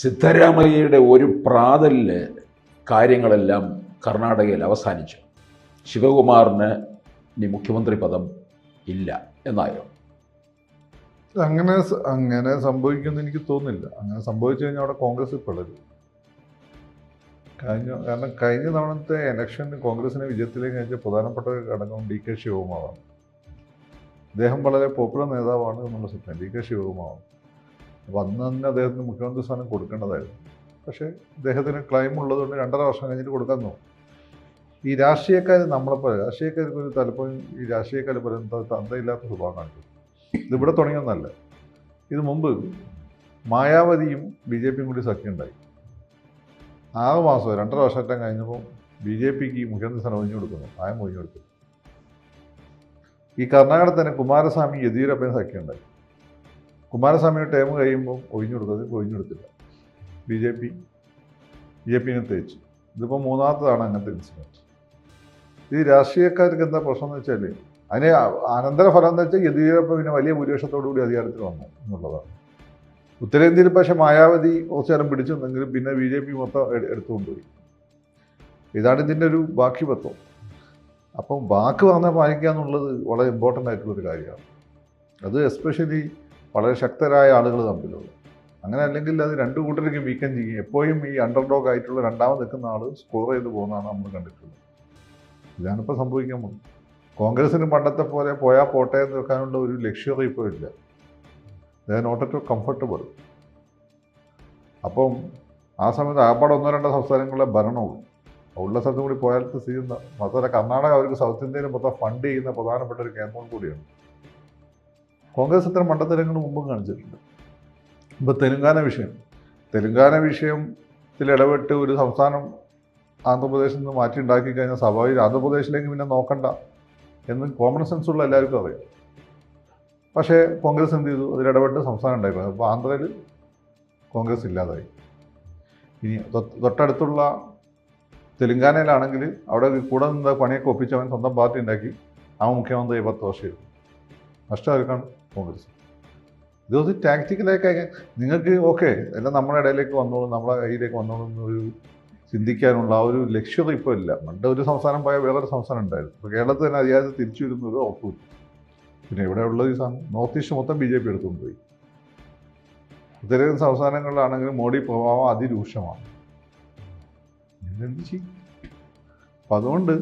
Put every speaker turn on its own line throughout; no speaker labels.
സിദ്ധരാമയ്യയുടെ ഒരു പ്രാതലിൽ കാര്യങ്ങളെല്ലാം കർണാടകയിൽ അവസാനിച്ചു. ശിവകുമാറിന് ഇനി മുഖ്യമന്ത്രി പദം ഇല്ല എന്നായോ
അങ്ങനെ അങ്ങനെ സംഭവിക്കുമെന്ന് എനിക്ക് തോന്നുന്നില്ല. അങ്ങനെ സംഭവിച്ചു കഴിഞ്ഞാൽ അവിടെ കോൺഗ്രസ് പിളരും കഴിഞ്ഞ കാരണം കഴിഞ്ഞ തവണത്തെ ഇലക്ഷന് കോൺഗ്രസിനെ വിജയത്തിലേക്ക് അയച്ച പ്രധാനപ്പെട്ട ഘടകം ഡി കെ ശിവകുമാറാണ്. അദ്ദേഹം വളരെ പോപ്പുലർ നേതാവാണ് എന്നുള്ള സത്യം. ഡി കെ ശിവകുമാറാണ് അന്ന് തന്നെ അദ്ദേഹത്തിന് മുഖ്യമന്ത്രി സ്ഥാനം കൊടുക്കേണ്ടതായിരുന്നു. പക്ഷേ അദ്ദേഹത്തിന് ക്ലൈം ഉള്ളതുകൊണ്ട് രണ്ടര വർഷം കഴിഞ്ഞിട്ട് കൊടുക്കാൻ നോക്കും. ഈ രാഷ്ട്രീയക്കാർ നമ്മളെപ്പോലെ രാഷ്ട്രീയക്കാർക്ക് ഒരു തലപ്പോഴും ഈ രാഷ്ട്രീയക്കാർ പറയുന്നത് തന്തയില്ലാത്ത സ്വഭാവം കാണിക്കും ഇതിവിടെ തുടങ്ങിയൊന്നല്ല. ഇത് മുമ്പ് മായാവതിയും ബി ജെ പിയും കൂടി സഖ്യമുണ്ടായി ആറ് മാസം രണ്ടര വർഷത്തെ കഴിഞ്ഞപ്പോൾ ബി ജെ പിക്ക് മുഖ്യമന്ത്രി സ്ഥാനം ഒഴിഞ്ഞു കൊടുക്കുന്നു. ആയം ഒഴിഞ്ഞു കൊടുക്കുന്നു. ഈ കർണാടകത്തിൽ തന്നെ കുമാരസ്വാമി യെദ്യൂരപ്പന് സഖ്യമുണ്ടായി കുമാരസ്വാമിയുടെ ടേം കഴിയുമ്പോൾ ഒഴിഞ്ഞു കൊടുത്തത് ഒഴിഞ്ഞു കൊടുത്തില്ല. B J P B J പിനെ തേച്ചു ഇതിപ്പോൾ മൂന്നാമത്തതാണ് അങ്ങനത്തെ ഇൻസിഡന്റ് ഈ രാഷ്ട്രീയക്കാർക്ക് എന്താ പ്രശ്നം എന്ന് വെച്ചാൽ അതിന് അനന്തരഫലം എന്ന് വെച്ചാൽ യെദ്യൂരപ്പ പിന്നെ വലിയ ഭൂരിപക്ഷത്തോടു കൂടി അധികാരത്തിൽ വന്നു എന്നുള്ളതാണ്. ഉത്തരേന്ത്യയിൽ പക്ഷേ മായാവതി കുറച്ചു നേരം പിടിച്ചു നിന്നെങ്കിലും പിന്നെ ബി ജെ പി മൊത്തം എട് എടുത്തുകൊണ്ടുപോയി. ഇതാണ് ഇതിന്റെ ഒരു ബാക്കി പത്വം അപ്പം വാക്ക് വന്നാൽ പാലിക്കുക എന്നുള്ളത് വളരെ ഇമ്പോർട്ടന്റ് ആയിട്ടുള്ളൊരു കാര്യമാണ്. അത് എസ്പെഷ്യലി വളരെ ശക്തരായ ആളുകൾ തമ്മിലുള്ള. അങ്ങനെ അല്ലെങ്കിൽ അത് രണ്ടു കൂട്ടർക്കും വീക്കം ചെയ്യും എപ്പോഴും ഈ അണ്ടർ ഡോഗ് ആയിട്ടുള്ള രണ്ടാമത് നിൽക്കുന്ന ആൾ സ്കോർ ചെയ്ത് പോകുന്നതാണ് നമ്മൾ കണ്ടിട്ടുള്ളത്. ഇതാണിപ്പോൾ സംഭവിക്കാൻ പോകുന്നത്. കോൺഗ്രസിന് പണ്ടത്തെ പോലെ പോയാൽ പോട്ടെ എന്ന് വെക്കാനുള്ള ഒരു ലക്ഷ്യം ഇപ്പോൾ ഇല്ല. ദേ നോട്ട് അറ്റ് കംഫർട്ടബിൾ അപ്പം ആ സമയത്ത് ആപ്പാട് ഒന്നോ രണ്ടോ സംസ്ഥാനങ്ങളിലെ ഭരണവും ഉള്ള സ്ഥലത്തും കൂടി പോയാൽ സ്ഥിതി മാത്രമല്ല കർണാടക അവർക്ക് സൗത്ത് ഇന്ത്യയിൽ മൊത്തം ഫണ്ട് ചെയ്യുന്ന പ്രധാനപ്പെട്ട ഒരു കേന്ദ്രം കൂടിയാണ്. കോൺഗ്രസ് ഇത്തരം മണ്ടത്തരങ്ങൾ മുമ്പും കാണിച്ചിട്ടുണ്ട്. ഇപ്പോൾ തെലുങ്കാന വിഷയം. തെലുങ്കാന വിഷയത്തിൽ ഇടപെട്ട് ഒരു സംസ്ഥാനം ആന്ധ്രാപ്രദേശിൽ നിന്ന് മാറ്റി ഉണ്ടാക്കി കഴിഞ്ഞാൽ സ്വാഭാവികം ആന്ധ്രാപ്രദേശിലേക്ക് പിന്നെ നോക്കണ്ട എന്ന് കോമൺ സെൻസ് ഉള്ള എല്ലാവർക്കും അറിയാം. പക്ഷേ കോൺഗ്രസ് എന്ത് ചെയ്തു? അതിൽ ഇടപെട്ട് സംസ്ഥാനം ഉണ്ടായിരുന്നു അപ്പോൾ ആന്ധ്രയിൽ കോൺഗ്രസ് ഇല്ലാതായി. ഇനി തൊട്ടടുത്തുള്ള തെലുങ്കാനയിലാണെങ്കിൽ അവിടെ കൂടെ നിന്ന് പണിയൊക്കെ ഒപ്പിച്ചവൻ സ്വന്തം പാർട്ടി ഉണ്ടാക്കി. അവൻ മുഖ്യമന്ത്രി പത്ത് വർഷം ചെയ്തു നഷ്ടമായിരിക്കാണ്. കോൺഗ്രസ് ഇതൊരു ടാക്ടിക്കലൊക്കെ നിങ്ങൾക്ക് ഓക്കെ എല്ലാം നമ്മുടെ ഇടയിലേക്ക് വന്നോളും നമ്മുടെ കയ്യിലേക്ക് വന്നോളും എന്നൊരു ചിന്തിക്കാനുള്ള ആ ഒരു ലക്ഷ്യത ഇപ്പോൾ ഇല്ല. പണ്ട് ഒരു സംസ്ഥാനം പോയാൽ വേറൊരു സംസ്ഥാനം ഉണ്ടായിരുന്നു. ഇപ്പോൾ കേരളത്തിൽ തന്നെ അധികാരത്തിൽ തിരിച്ചു വരുന്നത് ഉറപ്പില്ല പിന്നെ ഇവിടെ ഉള്ളത് ഈ നോർത്ത് ഈസ്റ്റ് മൊത്തം ബി ജെ പി എടുത്തുകൊണ്ട് പോയി. ഉത്തരേന്ത്യൻ സംസ്ഥാനങ്ങളിലാണെങ്കിലും മോഡി പ്രഭാവം അതിരൂക്ഷമാണ്. എന്ത് അപ്പം അതുകൊണ്ട്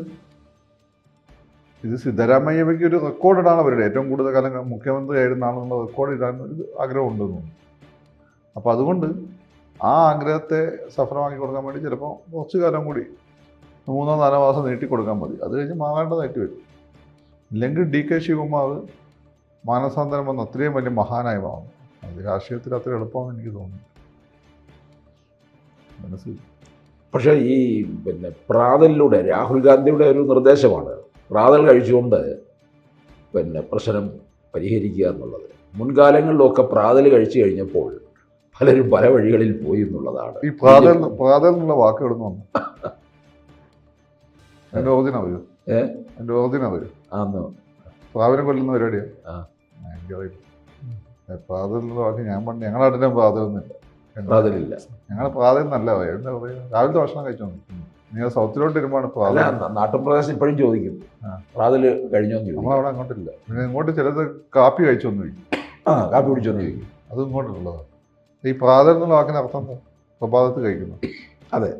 ഇത് സിദ്ധരാമയ്യവയ്ക്ക് ഒരു റെക്കോർഡ് ഇടാണ് അവരുടെ ഏറ്റവും കൂടുതൽ കാലം മുഖ്യമന്ത്രി ആയിരുന്ന ആയിരുന്നാണെന്നുള്ള റെക്കോർഡ് ഇടാൻ ഒരു ആഗ്രഹമുണ്ട് തോന്നുന്നു. അപ്പോൾ അതുകൊണ്ട് ആ ആഗ്രഹത്തെ സഫലമാക്കി കൊടുക്കാൻ വേണ്ടി ചിലപ്പോൾ കുറച്ച് കാലം കൂടി മൂന്നോ നാലോ മാസം നീട്ടി കൊടുക്കാൻ മതി. അത് കഴിഞ്ഞ് മാറേണ്ടതായിട്ട് വരും. ഇല്ലെങ്കിൽ ഡി കെ ശിവകുമാർ മാനസാന്തരം വന്ന് അത്രയും വലിയ മഹാനായി മാറും. അത് രാഷ്ട്രീയത്തിൽ അത്ര എളുപ്പമാണെന്ന് എനിക്ക് തോന്നുന്നു മനസ്സിൽ
പക്ഷേ ഈ പിന്നെ പ്രാതലിലൂടെ രാഹുൽ ഗാന്ധിയുടെ ഒരു നിർദ്ദേശമാണ്. പ്രാതൽ കഴിച്ചുകൊണ്ട് പിന്നെ പ്രശ്നം പരിഹരിക്കുക എന്നുള്ളത്. മുൻകാലങ്ങളിലൊക്കെ പ്രാതൽ കഴിച്ചു കഴിഞ്ഞപ്പോൾ പലരും പല വഴികളിൽ പോയി എന്നുള്ളതാണ്.
ഈ പ്രാതൽ പ്രാതൽ എന്നുള്ള വാക്ക് വന്നു? എന്റെ ഓർജിന വരൂ
ഏഹ്
എന്റെ ഓർജിന വരൂ
ആന്ന്.
പ്രാവിനെ കൊല്ലുന്ന പരിപാടിയാണ്
ആ.
എനിക്കറിയില്ല. പ്രാതൽ എന്നുള്ള വാക്ക് ഞാൻ പണ്ട് ഞങ്ങളുടെ നാട്ടിലെ പ്രാതലൊന്നുമില്ല.
പ്രാതലില്ല.
ഞങ്ങൾ പ്രാതൽ നല്ല പറയാം. എന്താ പറയുക രാവിലത്തെ ഭക്ഷണം കഴിച്ചോ നിങ്ങൾ സൗത്തിലോട്ട്
വരുമ്പോൾ നാട്ടുപ്രദേശം ഇപ്പോഴും ചോദിക്കും. പ്രാതൽ കഴിഞ്ഞോന്ന് ചോദിക്കും.
നമ്മളവിടെ അങ്ങോട്ടില്ല. പിന്നെ ഇങ്ങോട്ട് ചിലത് കാപ്പി കഴിച്ചൊന്നും ചോദിക്കും.
ആ കാപ്പി കുടിച്ചോന്ന് ചോദിക്കും.
അത് ഇങ്ങോട്ടുള്ളതാണ് ഈ പ്രാതൽ എന്നുള്ള വാക്കിന് അർത്ഥം പ്രഭാതത്ത് കഴിക്കുന്നു.
അതെ.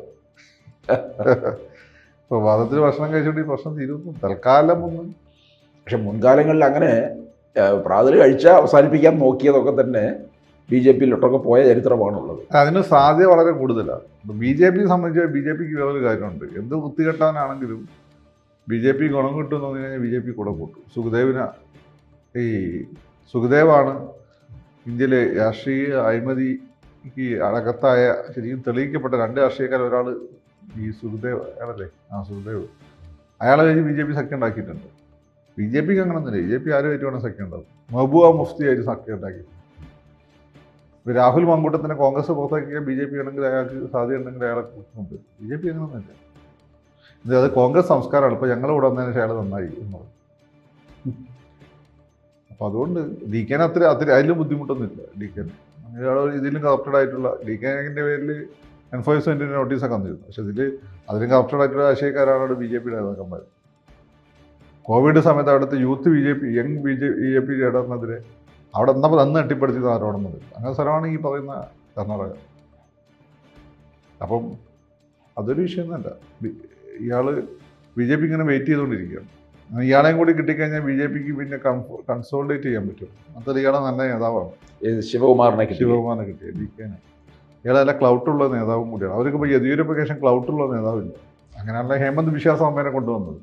പ്രഭാതത്തിൽ ഭക്ഷണം കഴിച്ചുകൊണ്ട് ഈ പ്രശ്നം തീരുന്നു. തൽക്കാലം ഒന്നും
പക്ഷെ മുൻകാലങ്ങളിൽ അങ്ങനെ പ്രാതൽ കഴിച്ച അവസാനിപ്പിക്കാൻ നോക്കിയതൊക്കെ തന്നെ ബി ജെ പിയിലോട്ടൊക്കെ പോയ ചരിത്രമാണുള്ളത്.
അതിന് സാധ്യത വളരെ കൂടുതലാണ്. ബി ജെ പി സംബന്ധിച്ച് ബി ജെ പിക്ക് വേറൊരു കാര്യമുണ്ട്. എന്ത് കുത്തികെട്ടാനാണെങ്കിലും ബി ജെ പി ഗുണം കിട്ടും എന്ന് പറഞ്ഞു കഴിഞ്ഞാൽ ബി ജെ പി കൂടെ കൂട്ടും. സുഖദേവിന് ഈ സുഖദേവാണ് ഇന്ത്യയിലെ രാഷ്ട്രീയ അഴിമതിക്ക് അടകത്തായ ശരിക്കും തെളിയിക്കപ്പെട്ട രണ്ട് രാഷ്ട്രീയക്കാർ ഒരാൾ ഈ സുഖദേവ് അയാളല്ലേ ആ സുഖദേവ്. അയാളെ കഴിഞ്ഞ് ബി ജെ പി സഖ്യം ഉണ്ടാക്കിയിട്ടുണ്ട്. ബി ജെ പിക്ക് അങ്ങനെ ഒന്നുമില്ല ബി ജെ പി ആരുമായിട്ട് വേണം സഖ്യം ഉണ്ടാവും മഹബൂബ മുഫ്തി ആയിട്ട് സഖ്യം ഉണ്ടാക്കി രാഹുൽ മങ്കൂട്ടത്തിനെ കോൺഗ്രസ് പുറത്താക്കിയ ബി ജെ പി ആണെങ്കിൽ അയാൾക്ക് സാധ്യതയുണ്ടെങ്കിൽ അയാളെ കൂട്ടുന്നുണ്ട് ബി ജെ പി അങ്ങനെയൊന്നുമില്ല ഇത് അത് കോൺഗ്രസ് സംസ്കാരമാണ്. ഇപ്പോൾ ഞങ്ങൾ ഇവിടെ വന്നതിന് അയാൾ നന്നായി എന്ന് പറഞ്ഞു. അപ്പോൾ അതുകൊണ്ട് ഡി കെ അത്ര അത്ര അതിലും ബുദ്ധിമുട്ടൊന്നുമില്ല. ഡി കെ ഇതിലും കറപ്റ്റഡ് ആയിട്ടുള്ള ഡി കെ നായകിന്റെ പേരിൽ എൻഫോഴ്സ്മെന്റിന്റെ നോട്ടീസൊക്കെ വന്നിരുന്നു. പക്ഷെ ഇതിൽ അതിലും കറപ്റ്റഡ് ആയിട്ടുള്ള ആശയക്കാരാണ് അവിടെ ബി ജെ പിയുടെ നേതാക്കന്മാർ കോവിഡ് സമയത്ത് അവിടുത്തെ youth B J P young B J B J P ലീഡറിനെതിരെ അവിടെ എന്നപ്പോൾ അന്ന് തട്ടിപ്പടുത്തിയത് ആരോടുന്നത് അങ്ങനെ സ്ഥലമാണ് ഈ പറയുന്ന കർണാടക. അപ്പം അതൊരു വിഷയം തന്നെ ഇയാൾ ബി ജെ പി ഇങ്ങനെ വെയിറ്റ് ചെയ്തുകൊണ്ടിരിക്കുകയാണ്. ഇയാളെയും കൂടി കിട്ടിക്കഴിഞ്ഞാൽ ബി ജെ പിക്ക് പിന്നെ കൺസോൾഡേറ്റ് ചെയ്യാൻ പറ്റും. അത്ര ഇയാളെ നല്ല നേതാവാണ്.
ശിവകുമാറിനെ
ശിവകുമാറിനെ കിട്ടിയ ഡി കെനെ ഇയാളെ നല്ല ക്ലൗട്ടുള്ള നേതാവും കൂടിയാണ്. അവർക്ക് ഇപ്പോൾ യെദ്യൂരപ്പയ്ക്ക് ശേഷം ക്ലൗട്ടുള്ള നേതാവില്ല. അങ്ങനെയുള്ള ഹേമന്ത് വിശ്വാസം അമ്മേനെ കൊണ്ടുവന്നത്.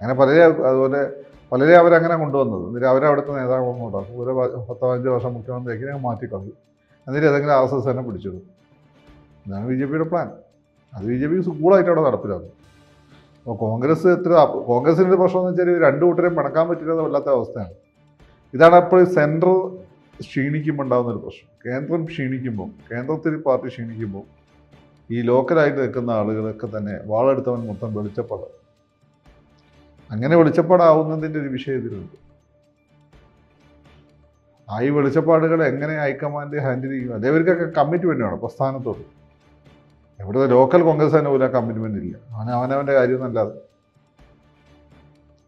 അങ്ങനെ പലരെ അതുപോലെ പലരെ അവരങ്ങനെ കൊണ്ടുവന്നത്. എന്നിട്ട് അവരവിടുത്തെ നേതാവ് കൊണ്ടുണ്ടാക്കും ഒരു പത്തോ പതിനഞ്ചോ വർഷം മുഖ്യമന്ത്രിയാക്കി ഞങ്ങൾ മാറ്റിക്കളഞ്ഞു. എന്നിട്ട് ഏതെങ്കിലും ആർ എസ് എസ് തന്നെ പിടിച്ചിടും. ഇതാണ് ബി ജെ പിയുടെ പ്ലാൻ. അത് ബി ജെ പി കൂളായിട്ട് അവിടെ നടപ്പിലാക്കും. അപ്പോൾ കോൺഗ്രസ് എത്ര കോൺഗ്രസിന്റെ പ്രശ്നം എന്ന് വെച്ചാൽ രണ്ട് കൂട്ടരെയും പിണക്കാൻ പറ്റില്ലാത്ത വല്ലാത്ത അവസ്ഥയാണ്. ഇതാണ് അപ്പോൾ സെൻട്രൽ ക്ഷീണിക്കുമ്പോൾ ഉണ്ടാകുന്ന ഒരു പ്രശ്നം. കേന്ദ്രം ക്ഷീണിക്കുമ്പോൾ കേന്ദ്രത്തിൽ പാർട്ടി ക്ഷീണിക്കുമ്പോൾ ഈ ലോക്കലായിട്ട് നിൽക്കുന്ന ആളുകളൊക്കെ തന്നെ വാളെടുത്തവൻ മൊത്തം വെളിച്ചപ്പാട്. അങ്ങനെ വെളിച്ചപ്പാടാവുന്നതിന്റെ ഒരു വിഷയം ഇതിലുണ്ട്. ആ ഈ വെളിച്ചപ്പാടുകൾ എങ്ങനെ ഹൈക്കമാൻഡ് ഹാൻഡിൽ ചെയ്യും അതേവർക്കൊക്കെ കമ്മിറ്റ്മെന്റ് വേണം പ്രസ്ഥാനത്തോട്. ഇവിടുത്തെ ലോക്കൽ കോൺഗ്രസ് തന്നെ പോലും ആ കമ്മിറ്റ്മെന്റ് ഇല്ല. അവൻ അവനവന്റെ കാര്യം എന്നല്ലാതെ.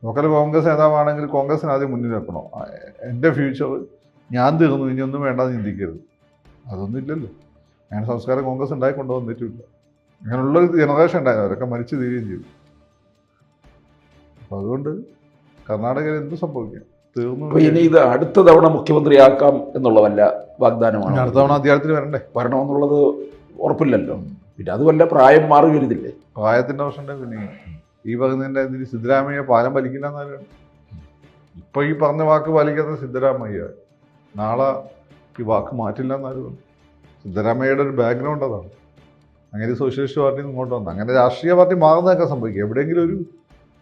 ലോക്കൽ കോൺഗ്രസ് നേതാവാണെങ്കിൽ കോൺഗ്രസിന് ആദ്യം മുന്നിൽ വെക്കണോ? എന്റെ ഫ്യൂച്ചർ ഞാൻ തീർന്നു ഇനിയൊന്നും വേണ്ടെന്ന് ചിന്തിക്കരുത്. അതൊന്നും ഇല്ലല്ലോ. അങ്ങനെ സംസ്കാരം കോൺഗ്രസ് ഉണ്ടായി കൊണ്ടുവന്നിട്ടില്ല അങ്ങനെയുള്ളൊരു ജനറേഷൻ ഉണ്ടായിരുന്നു അവരൊക്കെ മരിച്ചു തീരുകയും ചെയ്തു. അപ്പം അതുകൊണ്ട് കർണാടകയിൽ എന്ത് സംഭവിക്കാം? തീർന്നു
ഇനി ഇത് അടുത്ത തവണ മുഖ്യമന്ത്രിയാക്കാം എന്നുള്ള വല്ല
ഇനി
വാഗ്ദാനമാണ്
അടുത്ത തവണ അധികാരത്തിൽ വരണ്ടേ?
വരണമെന്നുള്ളത് ഉറപ്പില്ലല്ലോ. പിന്നെ അത് വല്ല പ്രായം മാറി വരുന്നില്ലേ?
പ്രായത്തിന്റെ പ്രശ്നം പിന്നെ ഈ പറയുന്നതിന്റെ ഇതിൽ സിദ്ധരാമയ്യ പാലം പലിക്കില്ല എന്നാലും ഇപ്പൊ ഈ പറഞ്ഞ വാക്ക് പാലിക്കാത്ത സിദ്ധരാമയ്യ നാളെ ഈ വാക്ക് മാറ്റില്ല എന്നാലും സിദ്ധരാമയ്യയുടെ ഒരു ബാക്ക്ഗ്രൗണ്ട് അതാണ്. അങ്ങനെ സോഷ്യലിസ്റ്റ് പാർട്ടി ഇങ്ങോട്ട് വന്നു. അങ്ങനെ രാഷ്ട്രീയ പാർട്ടി മാറുന്നതൊക്കെ സംഭവിക്കും. എവിടെയെങ്കിലും ഒരു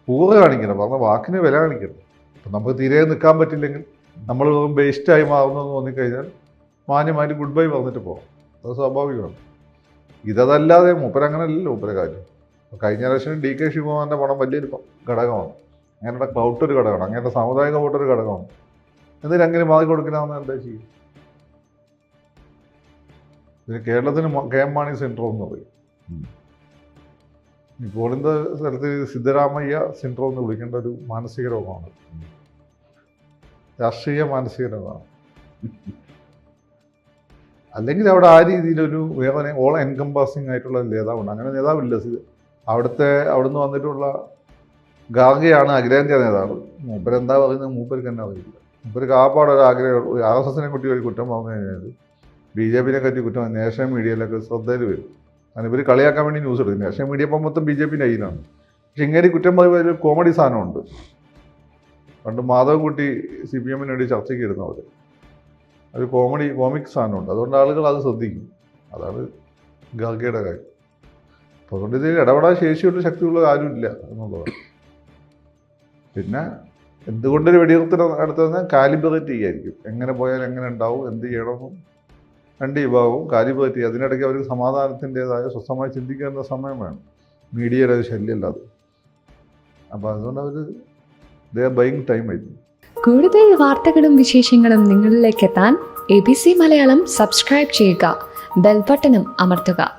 പൂർവ കാണിക്കണം പറഞ്ഞ വാക്കിന് വില കാണിക്കണം. അപ്പം നമുക്ക് തീരെ നിൽക്കാൻ പറ്റില്ലെങ്കിൽ നമ്മൾ വെറും ബേസ്റ്റായി മാറുന്നു എന്ന് തോന്നിക്കഴിഞ്ഞാൽ മാന്യമായിട്ട് ഗുഡ് ബൈ പറഞ്ഞിട്ട് പോകാം. അത് സ്വാഭാവികമാണ്. ഇതല്ലാതെ മൂപ്പരങ്ങനല്ലല്ലോ മൂപ്പര കാര്യം. കഴിഞ്ഞ പ്രാവശ്യം ഡി കെ ശിവകുമാറിന്റെ പണം വലിയൊരു ഘടകമാണ്. അങ്ങനെയുള്ള ക്ലൗട്ട് ഒരു ഘടകമാണ്. അങ്ങനെയുള്ള സാമുദായിക ഒരു ഘടകമാണ്. എന്നിട്ട് അങ്ങനെ മാറി കൊടുക്കണമെന്ന് എന്താ ചെയ്യും കേരളത്തിന് കെ എം മാണി സെൻട്രോ എന്ന് പറയും. ഇന്ന സ്ഥലത്ത് സിദ്ധരാമയ്യ സിൻഡ്രോം എന്ന് വിളിക്കേണ്ട ഒരു മാനസിക രോഗമാണ്. രാഷ്ട്രീയ മാനസിക രോഗമാണ്. അല്ലെങ്കിൽ അവിടെ ആ രീതിയിലൊരു വേറെ ഓൾ എൻകംപാസിങ് ആയിട്ടുള്ള നേതാവുണ്ട്. അങ്ങനെ നേതാവില്ല. അവിടുത്തെ അവിടുന്ന് വന്നിട്ടുള്ള ഗാർഗയാണ് അഖിലേന്ത്യാ നേതാവ്. മൂപ്പരെന്താ പറയുന്നത് മൂപ്പർക്ക് തന്നെ അറിയില്ല. മൂപ്പർക്ക് ആപ്പാട് ഒരു ആഗ്രഹം ആർ എസ് എസിനെ കുട്ടി ഒരു കുറ്റം പറഞ്ഞു കഴിഞ്ഞാൽ ബി ജെ പിനെ പറ്റി കുറ്റം നാഷണൽ മീഡിയയിലൊക്കെ ശ്രദ്ധയിൽ വരും. കാരണം ഇവർ കളിയാക്കാൻ വേണ്ടി ന്യൂസ് എടുക്കുന്നത് നാഷണൽ മീഡിയ ഇപ്പം മൊത്തം ബി ജെ പിന്റെ കയ്യിലാണ്. പക്ഷെ ഇങ്ങനെ കുറ്റം പറയുമ്പോൾ ഒരു കോമഡി സാധനമുണ്ട്. പണ്ട് മാധവൻകുട്ടി സി പി എമ്മിന് വേണ്ടി ചർച്ചയ്ക്ക് ഇരുന്നവർ ഒരു കോമഡി കോമിക് സാധനമുണ്ട്. അതുകൊണ്ട് ആളുകൾ അത് ശ്രദ്ധിക്കും. അതാണ് ഗാർഗയുടെ കാര്യം. അപ്പോൾ അതുകൊണ്ട് ഇതിൽ ഇടപെടാൻ ശേഷിയുള്ള ശക്തിയുള്ള ആരുമില്ല എന്നുള്ളതാണ്. പിന്നെ എന്തുകൊണ്ടൊരു വെടിനിർത്തൽ നടത്തുന്നത് കാലിബറേറ്റ് ചെയ്യായിരിക്കും. എങ്ങനെ പോയാൽ എങ്ങനെ ഉണ്ടാവും എന്ത് ചെയ്യണമെന്നും രണ്ട് വിഭാഗവും ചെയ്യുക അതിനിടയ്ക്ക് അവർക്ക് സമാധാനത്തിന്റെതായ സ്വസ്ഥമായി ചിന്തിക്കേണ്ട സമയം വേണം. മീഡിയയുടെ ഒരു ശല്യമില്ലാതെ അപ്പോൾ അതുകൊണ്ട് അവർ ദേ ആർ ബൈങ് ടൈം ആയിരുന്നു
കൂടുതൽ വാർത്തകളും വിശേഷങ്ങളും നിങ്ങളിലേക്ക് എത്താൻ A B C Malayalam subscribe ചെയ്യുക. ബെൽബട്ടനും അമർത്തുക.